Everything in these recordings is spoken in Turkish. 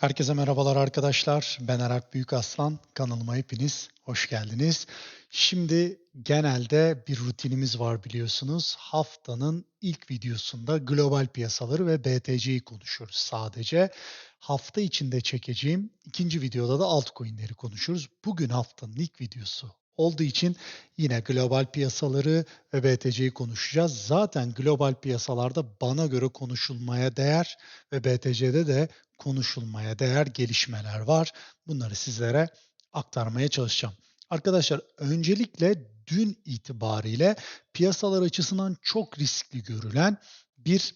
Herkese merhabalar arkadaşlar. Ben Eralp Büyükaslan. Kanalıma hepiniz hoş geldiniz. Şimdi genelde bir rutinimiz var biliyorsunuz. Haftanın ilk videosunda global piyasaları ve BTC'yi konuşuyoruz sadece. Hafta içinde çekeceğim ikinci videoda da altcoin'leri konuşuruz. Bugün haftanın ilk videosu olduğu için yine global piyasaları ve BTC'yi konuşacağız. Zaten global piyasalarda bana göre konuşulmaya değer ve BTC'de de konuşulmaya değer gelişmeler var. Bunları sizlere aktarmaya çalışacağım. Arkadaşlar öncelikle dün itibariyle piyasalar açısından çok riskli görülen bir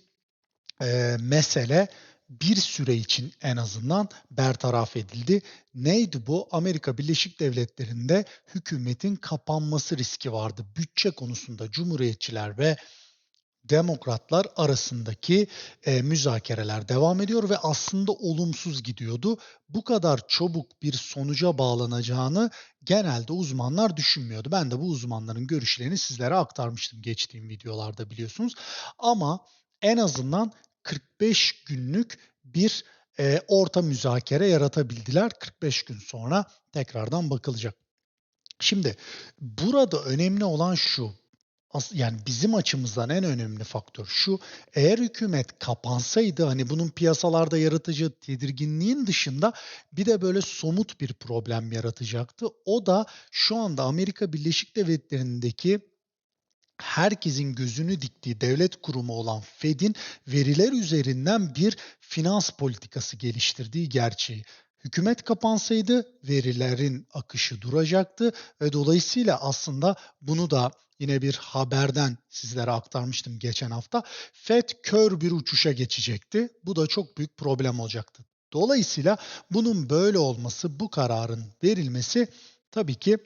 e, mesele bir süre için en azından bertaraf edildi. Neydi bu? Amerika Birleşik Devletleri'nde hükümetin kapanması riski vardı. Bütçe konusunda Cumhuriyetçiler ve Demokratlar arasındaki e, müzakereler devam ediyor ve aslında olumsuz gidiyordu. Bu kadar çabuk bir sonuca bağlanacağını genelde uzmanlar düşünmüyordu. Ben de bu uzmanların görüşlerini sizlere aktarmıştım geçtiğim videolarda biliyorsunuz. Ama en azından 45 günlük bir e, orta müzakere yaratabildiler. 45 gün sonra tekrardan bakılacak. Şimdi burada önemli olan şu. Yani bizim açımızdan en önemli faktör şu. Eğer hükümet kapansaydı hani bunun piyasalarda yaratıcı tedirginliğin dışında bir de böyle somut bir problem yaratacaktı. O da şu anda Amerika Birleşik Devletleri'ndeki herkesin gözünü diktiği devlet kurumu olan Fed'in veriler üzerinden bir finans politikası geliştirdiği gerçeği. Hükümet kapansaydı verilerin akışı duracaktı ve dolayısıyla aslında bunu da yine bir haberden sizlere aktarmıştım geçen hafta. Fed kör bir uçuşa geçecekti. Bu da çok büyük problem olacaktı. Dolayısıyla bunun böyle olması, bu kararın verilmesi tabii ki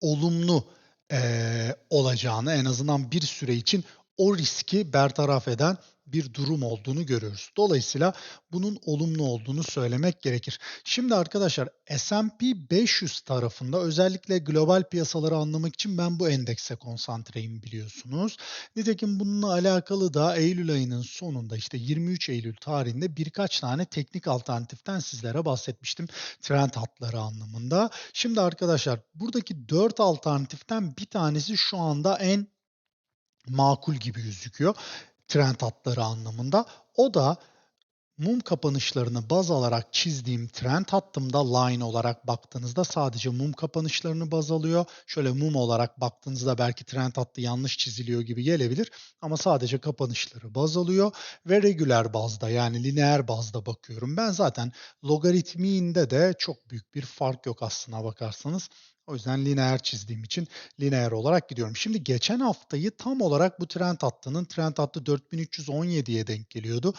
olumlu e, olacağını en azından bir süre için o riski bertaraf eden bir durum olduğunu görüyoruz. Dolayısıyla bunun olumlu olduğunu söylemek gerekir. Şimdi arkadaşlar S&P 500 tarafında özellikle global piyasaları anlamak için ben bu endekse konsantreyim biliyorsunuz. Nitekim bununla alakalı da Eylül ayının sonunda işte 23 Eylül tarihinde birkaç tane teknik alternatiften sizlere bahsetmiştim. Trend hatları anlamında. Şimdi arkadaşlar buradaki 4 alternatiften bir tanesi şu anda en makul gibi gözüküyor trend hatları anlamında. O da mum kapanışlarını baz alarak çizdiğim trend hattımda line olarak baktığınızda sadece mum kapanışlarını baz alıyor. Şöyle mum olarak baktığınızda belki trend hattı yanlış çiziliyor gibi gelebilir ama sadece kapanışları baz alıyor ve regüler bazda yani lineer bazda bakıyorum. Ben zaten logaritmiğinde de çok büyük bir fark yok aslına bakarsanız. O yüzden lineer çizdiğim için lineer olarak gidiyorum. Şimdi geçen haftayı tam olarak bu trend hattının trend hattı 4317'ye denk geliyordu.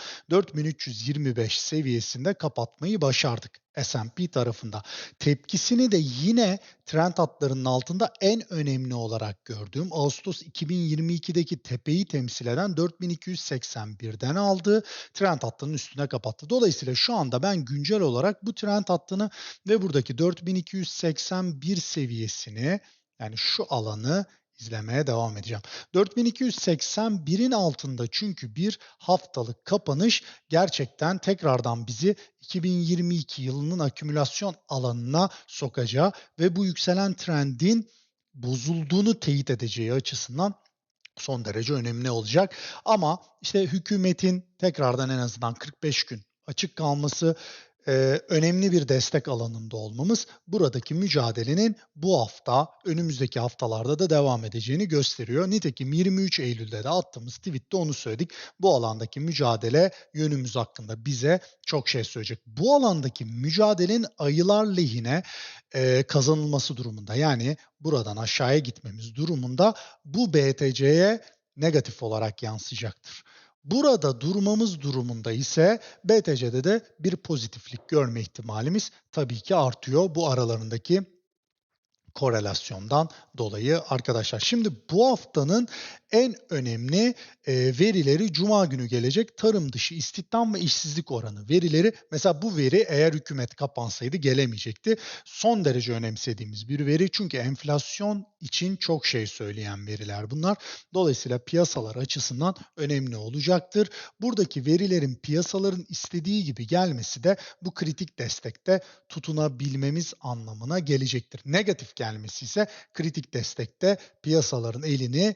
4325 seviyesinde kapatmayı başardık. S&P tarafında. Tepkisini de yine trend hatlarının altında en önemli olarak gördüğüm Ağustos 2022'deki tepeyi temsil eden 4281'den aldı. Trend hattının üstüne kapattı. Dolayısıyla şu anda ben güncel olarak bu trend hattını ve buradaki 4281 seviyesini yani şu alanı izlemeye devam edeceğim. 4281'in altında çünkü bir haftalık kapanış gerçekten tekrardan bizi 2022 yılının akümülasyon alanına sokacağı ve bu yükselen trendin bozulduğunu teyit edeceği açısından son derece önemli olacak. Ama işte hükümetin tekrardan en azından 45 gün açık kalması e, önemli bir destek alanında olmamız buradaki mücadelenin bu hafta, önümüzdeki haftalarda da devam edeceğini gösteriyor. Nitekim 23 Eylül'de de attığımız tweette onu söyledik. Bu alandaki mücadele yönümüz hakkında bize çok şey söyleyecek. Bu alandaki mücadelenin ayılar lehine e, kazanılması durumunda yani buradan aşağıya gitmemiz durumunda bu BTC'ye negatif olarak yansıyacaktır. Burada durmamız durumunda ise BTC'de de bir pozitiflik görme ihtimalimiz tabii ki artıyor bu aralarındaki korelasyondan dolayı arkadaşlar. Şimdi bu haftanın en önemli e, verileri Cuma günü gelecek. Tarım dışı istihdam ve işsizlik oranı verileri. Mesela bu veri eğer hükümet kapansaydı gelemeyecekti. Son derece önemsediğimiz bir veri. Çünkü enflasyon için çok şey söyleyen veriler bunlar. Dolayısıyla piyasalar açısından önemli olacaktır. Buradaki verilerin piyasaların istediği gibi gelmesi de bu kritik destekte tutunabilmemiz anlamına gelecektir. Negatif gelmesi ise kritik destekte piyasaların elini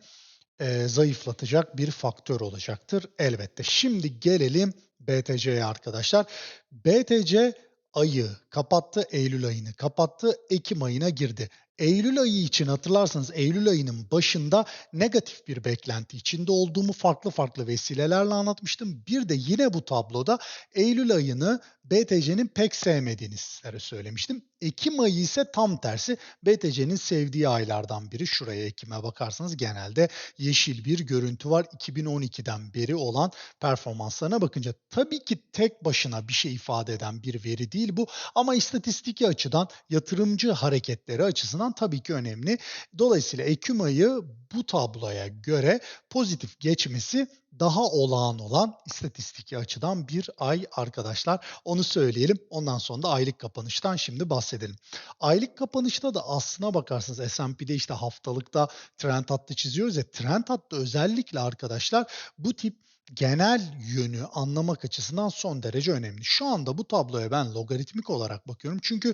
e, zayıflatacak bir faktör olacaktır elbette. Şimdi gelelim BTC'ye arkadaşlar. BTC ayı kapattı, Eylül ayını kapattı, Ekim ayına girdi. Eylül ayı için hatırlarsanız Eylül ayının başında negatif bir beklenti içinde olduğumu farklı farklı vesilelerle anlatmıştım. Bir de yine bu tabloda Eylül ayını BTC'nin pek sevmediğini sizlere söylemiştim. Ekim ayı ise tam tersi BTC'nin sevdiği aylardan biri. Şuraya Ekim'e bakarsanız genelde yeşil bir görüntü var. 2012'den beri olan performanslarına bakınca tabii ki tek başına bir şey ifade eden bir veri değil bu ama istatistiki açıdan yatırımcı hareketleri açısından tabii ki önemli. Dolayısıyla Ekim ayı bu tabloya göre pozitif geçmesi daha olağan olan istatistiki açıdan bir ay arkadaşlar. Onu söyleyelim. Ondan sonra da aylık kapanıştan şimdi bahsedelim. Aylık kapanışta da aslına bakarsanız S&P'de işte haftalıkta trend hattı çiziyoruz ya trend hattı özellikle arkadaşlar bu tip genel yönü anlamak açısından son derece önemli. Şu anda bu tabloya ben logaritmik olarak bakıyorum. Çünkü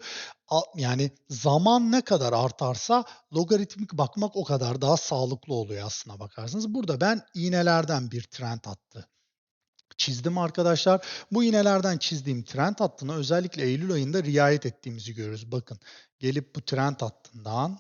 yani zaman ne kadar artarsa logaritmik bakmak o kadar daha sağlıklı oluyor aslına bakarsanız. Burada ben iğnelerden bir trend attı çizdim arkadaşlar. Bu iğnelerden çizdiğim trend hattına özellikle Eylül ayında riayet ettiğimizi görüyoruz. Bakın gelip bu trend hattından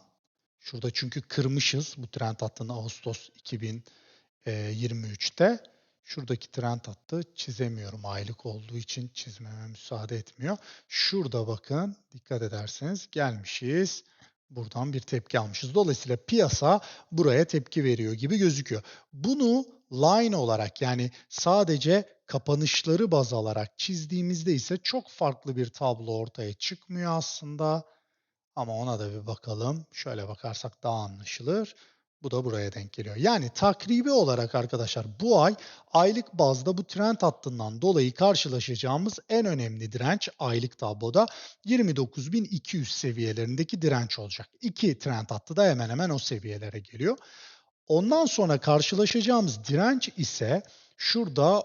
şurada çünkü kırmışız bu trend hattını Ağustos 2023'te Şuradaki trend hattı çizemiyorum. Aylık olduğu için çizmeme müsaade etmiyor. Şurada bakın dikkat ederseniz gelmişiz. Buradan bir tepki almışız. Dolayısıyla piyasa buraya tepki veriyor gibi gözüküyor. Bunu line olarak yani sadece kapanışları baz alarak çizdiğimizde ise çok farklı bir tablo ortaya çıkmıyor aslında. Ama ona da bir bakalım. Şöyle bakarsak daha anlaşılır. Bu da buraya denk geliyor. Yani takribi olarak arkadaşlar bu ay aylık bazda bu trend hattından dolayı karşılaşacağımız en önemli direnç aylık tabloda 29.200 seviyelerindeki direnç olacak. İki trend hattı da hemen hemen o seviyelere geliyor. Ondan sonra karşılaşacağımız direnç ise şurada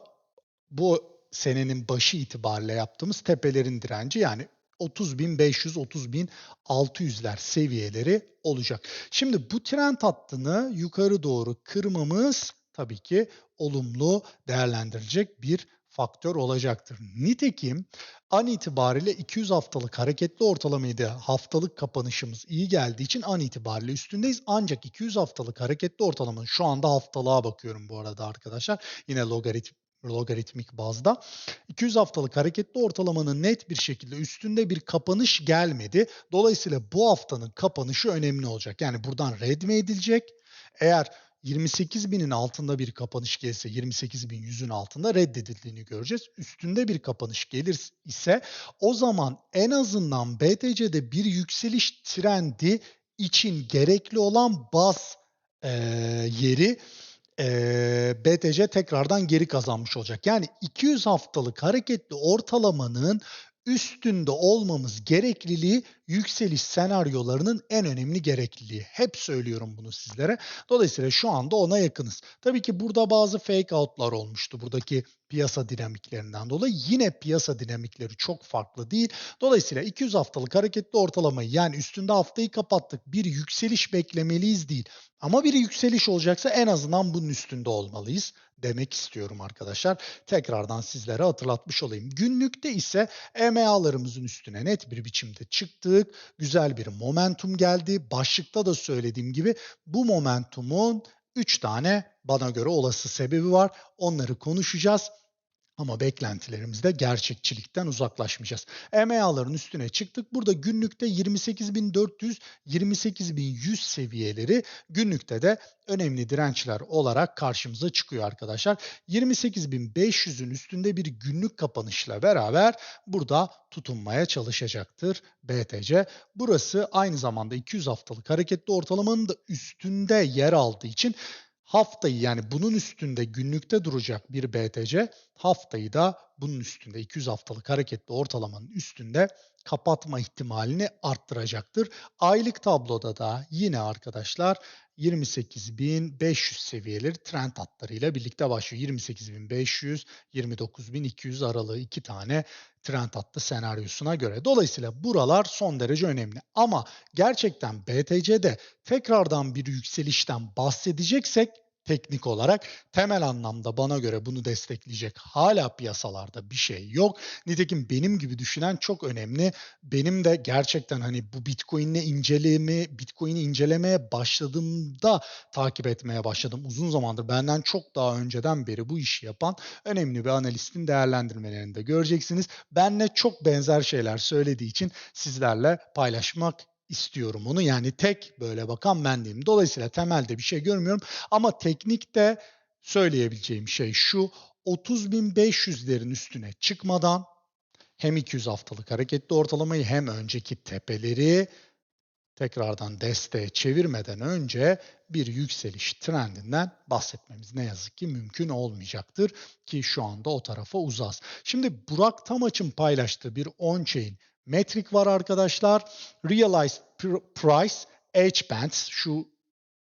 bu senenin başı itibariyle yaptığımız tepelerin direnci yani 30.500-30.600'ler seviyeleri olacak. Şimdi bu trend hattını yukarı doğru kırmamız tabii ki olumlu değerlendirecek bir faktör olacaktır. Nitekim an itibariyle 200 haftalık hareketli ortalamayı da haftalık kapanışımız iyi geldiği için an itibariyle üstündeyiz. Ancak 200 haftalık hareketli ortalamanın şu anda haftalığa bakıyorum bu arada arkadaşlar. Yine logaritm logaritmik bazda. 200 haftalık hareketli ortalamanın net bir şekilde üstünde bir kapanış gelmedi. Dolayısıyla bu haftanın kapanışı önemli olacak. Yani buradan red mi edilecek? Eğer 28 binin altında bir kapanış gelirse 28 bin yüzün altında reddedildiğini göreceğiz. Üstünde bir kapanış gelir ise o zaman en azından BTC'de bir yükseliş trendi için gerekli olan baz e, yeri e, BTC tekrardan geri kazanmış olacak. Yani 200 haftalık hareketli ortalamanın üstünde olmamız gerekliliği yükseliş senaryolarının en önemli gerekliliği. Hep söylüyorum bunu sizlere. Dolayısıyla şu anda ona yakınız. Tabii ki burada bazı fake out'lar olmuştu buradaki piyasa dinamiklerinden dolayı. Yine piyasa dinamikleri çok farklı değil. Dolayısıyla 200 haftalık hareketli ortalamayı yani üstünde haftayı kapattık. Bir yükseliş beklemeliyiz değil. Ama bir yükseliş olacaksa en azından bunun üstünde olmalıyız demek istiyorum arkadaşlar. Tekrardan sizlere hatırlatmış olayım. Günlükte ise EMA'larımızın üstüne net bir biçimde çıktık. Güzel bir momentum geldi. Başlıkta da söylediğim gibi bu momentumun 3 tane bana göre olası sebebi var. Onları konuşacağız. Ama beklentilerimizde gerçekçilikten uzaklaşmayacağız. EMA'ların üstüne çıktık. Burada günlükte 28.400, 28.100 seviyeleri günlükte de önemli dirençler olarak karşımıza çıkıyor arkadaşlar. 28.500'ün üstünde bir günlük kapanışla beraber burada tutunmaya çalışacaktır BTC. Burası aynı zamanda 200 haftalık hareketli ortalamanın da üstünde yer aldığı için haftayı yani bunun üstünde günlükte duracak bir BTC haftayı da bunun üstünde 200 haftalık hareketli ortalamanın üstünde kapatma ihtimalini arttıracaktır. Aylık tabloda da yine arkadaşlar 28.500 seviyeleri trend hatlarıyla birlikte başlıyor. 28.500, 29.200 aralığı iki tane trend hattı senaryosuna göre. Dolayısıyla buralar son derece önemli. Ama gerçekten BTC'de tekrardan bir yükselişten bahsedeceksek teknik olarak temel anlamda bana göre bunu destekleyecek hala piyasalarda bir şey yok. Nitekim benim gibi düşünen çok önemli. Benim de gerçekten hani bu Bitcoin'le inceleme, Bitcoin'i incelemeye başladığımda takip etmeye başladım. Uzun zamandır benden çok daha önceden beri bu işi yapan önemli bir analistin değerlendirmelerini de göreceksiniz. Benle çok benzer şeyler söylediği için sizlerle paylaşmak istiyorum onu. Yani tek böyle bakan ben değilim. Dolayısıyla temelde bir şey görmüyorum. Ama teknikte söyleyebileceğim şey şu. 30.500'lerin üstüne çıkmadan hem 200 haftalık hareketli ortalamayı hem önceki tepeleri tekrardan desteğe çevirmeden önce bir yükseliş trendinden bahsetmemiz ne yazık ki mümkün olmayacaktır ki şu anda o tarafa uzas. Şimdi Burak Tamaç'ın paylaştığı bir on-chain metrik var arkadaşlar. Realized Price H-Bands şu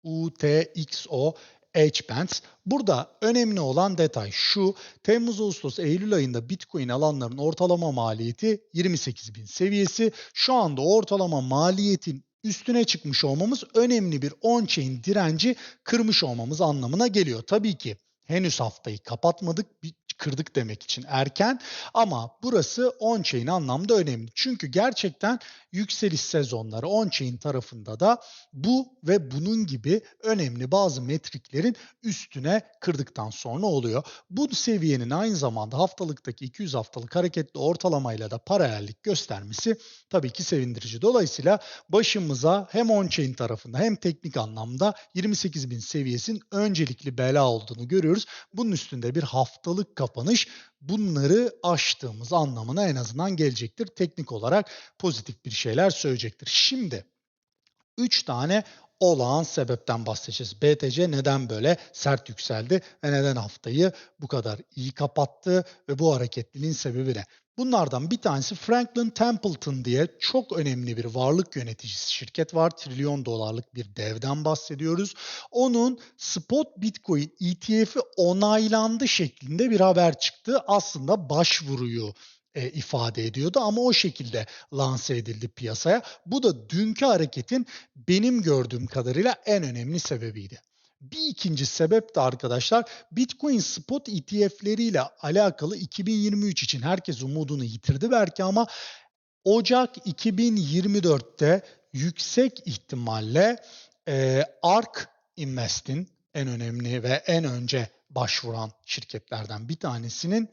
UTXO H-Bands. Burada önemli olan detay şu. Temmuz, Ağustos, Eylül ayında Bitcoin alanların ortalama maliyeti 28 bin seviyesi. Şu anda ortalama maliyetin üstüne çıkmış olmamız önemli bir on-chain direnci kırmış olmamız anlamına geliyor. Tabii ki henüz haftayı kapatmadık. Bir kırdık demek için erken ama burası on-chain anlamda önemli. Çünkü gerçekten yükseliş sezonları on-chain tarafında da bu ve bunun gibi önemli bazı metriklerin üstüne kırdıktan sonra oluyor. Bu seviyenin aynı zamanda haftalıktaki 200 haftalık hareketli ortalamayla da paralellik göstermesi tabii ki sevindirici. Dolayısıyla başımıza hem on-chain tarafında hem teknik anlamda 28.000 seviyesinin öncelikli bela olduğunu görüyoruz. Bunun üstünde bir haftalık kapanış bunları aştığımız anlamına en azından gelecektir. Teknik olarak pozitif bir şeyler söyleyecektir. Şimdi 3 tane olağan sebepten bahsedeceğiz. BTC neden böyle sert yükseldi ve neden haftayı bu kadar iyi kapattı ve bu hareketliliğin sebebi ne? Bunlardan bir tanesi Franklin Templeton diye çok önemli bir varlık yöneticisi şirket var. Trilyon dolarlık bir devden bahsediyoruz. Onun spot Bitcoin ETF'i onaylandı şeklinde bir haber çıktı. Aslında başvuruyu e, ifade ediyordu ama o şekilde lanse edildi piyasaya. Bu da dünkü hareketin benim gördüğüm kadarıyla en önemli sebebiydi. Bir ikinci sebep de arkadaşlar Bitcoin spot ETF'leriyle alakalı 2023 için herkes umudunu yitirdi belki ama Ocak 2024'te yüksek ihtimalle e, ARK Invest'in en önemli ve en önce başvuran şirketlerden bir tanesinin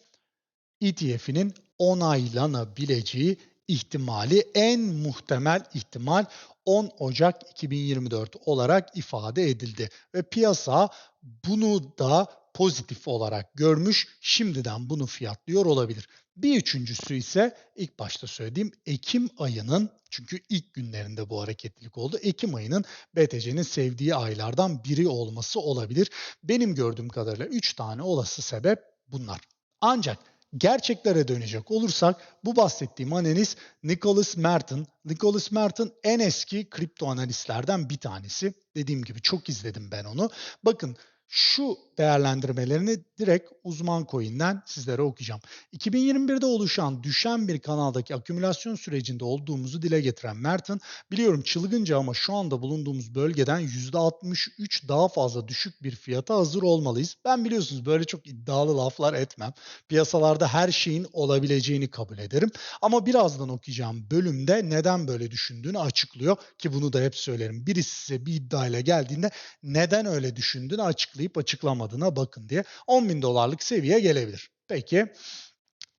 ETF'inin onaylanabileceği ihtimali en muhtemel ihtimal 10 Ocak 2024 olarak ifade edildi ve piyasa bunu da pozitif olarak görmüş. Şimdiden bunu fiyatlıyor olabilir. Bir üçüncüsü ise ilk başta söylediğim Ekim ayının çünkü ilk günlerinde bu hareketlilik oldu. Ekim ayının BTC'nin sevdiği aylardan biri olması olabilir. Benim gördüğüm kadarıyla 3 tane olası sebep bunlar. Ancak Gerçeklere dönecek olursak bu bahsettiğim analiz Nicholas Merton. Nicholas Merton en eski kripto analistlerden bir tanesi. Dediğim gibi çok izledim ben onu. Bakın şu değerlendirmelerini direkt uzman coin'den sizlere okuyacağım. 2021'de oluşan düşen bir kanaldaki akümülasyon sürecinde olduğumuzu dile getiren Mert'in biliyorum çılgınca ama şu anda bulunduğumuz bölgeden %63 daha fazla düşük bir fiyata hazır olmalıyız. Ben biliyorsunuz böyle çok iddialı laflar etmem. Piyasalarda her şeyin olabileceğini kabul ederim. Ama birazdan okuyacağım bölümde neden böyle düşündüğünü açıklıyor ki bunu da hep söylerim. Birisi size bir iddiayla geldiğinde neden öyle düşündüğünü açıklayıp açıklamadığına bakın diye 10 bin dolarlık seviye gelebilir. Peki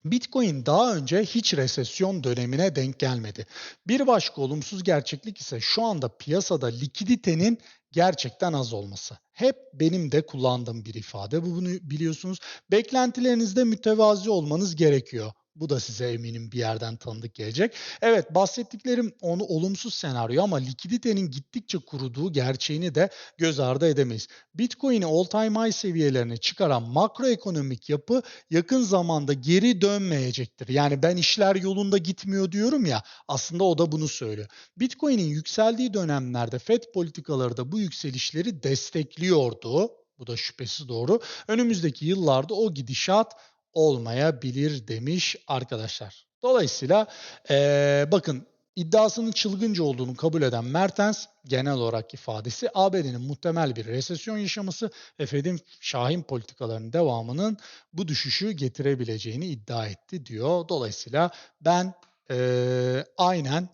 Bitcoin daha önce hiç resesyon dönemine denk gelmedi. Bir başka olumsuz gerçeklik ise şu anda piyasada likiditenin gerçekten az olması. Hep benim de kullandığım bir ifade. Bu bunu biliyorsunuz. Beklentilerinizde mütevazi olmanız gerekiyor. Bu da size eminim bir yerden tanıdık gelecek. Evet bahsettiklerim onu olumsuz senaryo ama likiditenin gittikçe kuruduğu gerçeğini de göz ardı edemeyiz. Bitcoin'i all time high seviyelerine çıkaran makroekonomik yapı yakın zamanda geri dönmeyecektir. Yani ben işler yolunda gitmiyor diyorum ya aslında o da bunu söylüyor. Bitcoin'in yükseldiği dönemlerde FED politikaları da bu yükselişleri destekliyordu. Bu da şüphesiz doğru. Önümüzdeki yıllarda o gidişat olmayabilir demiş arkadaşlar. Dolayısıyla ee, bakın iddiasının çılgınca olduğunu kabul eden Mertens genel olarak ifadesi ABD'nin muhtemel bir resesyon yaşaması ve Fed'in şahin politikalarının devamının bu düşüşü getirebileceğini iddia etti diyor. Dolayısıyla ben ee, aynen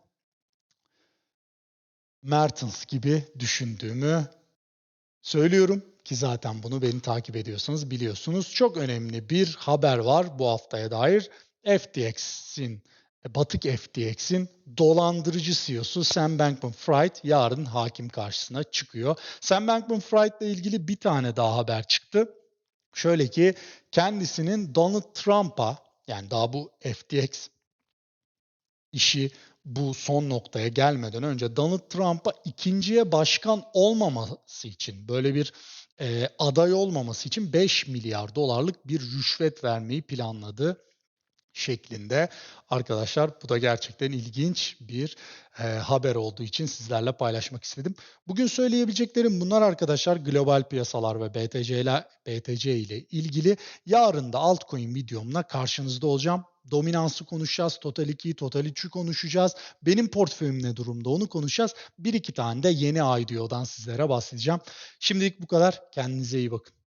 Mertens gibi düşündüğümü söylüyorum ki zaten bunu beni takip ediyorsanız biliyorsunuz. Çok önemli bir haber var bu haftaya dair. FTX'in Batık FTX'in dolandırıcı CEO'su Sam Bankman-Fried yarın hakim karşısına çıkıyor. Sam Bankman-Fried ile ilgili bir tane daha haber çıktı. Şöyle ki kendisinin Donald Trump'a yani daha bu FTX işi bu son noktaya gelmeden önce Donald Trump'a ikinciye başkan olmaması için böyle bir e, aday olmaması için 5 milyar dolarlık bir rüşvet vermeyi planladı şeklinde. Arkadaşlar bu da gerçekten ilginç bir e, haber olduğu için sizlerle paylaşmak istedim. Bugün söyleyebileceklerim bunlar arkadaşlar. Global piyasalar ve BTC ile BTC ile ilgili. Yarın da altcoin videomla karşınızda olacağım. Dominansı konuşacağız, Total 2'yi, Total 3'ü konuşacağız. Benim portföyüm ne durumda onu konuşacağız. Bir iki tane de yeni IDO'dan sizlere bahsedeceğim. Şimdilik bu kadar. Kendinize iyi bakın.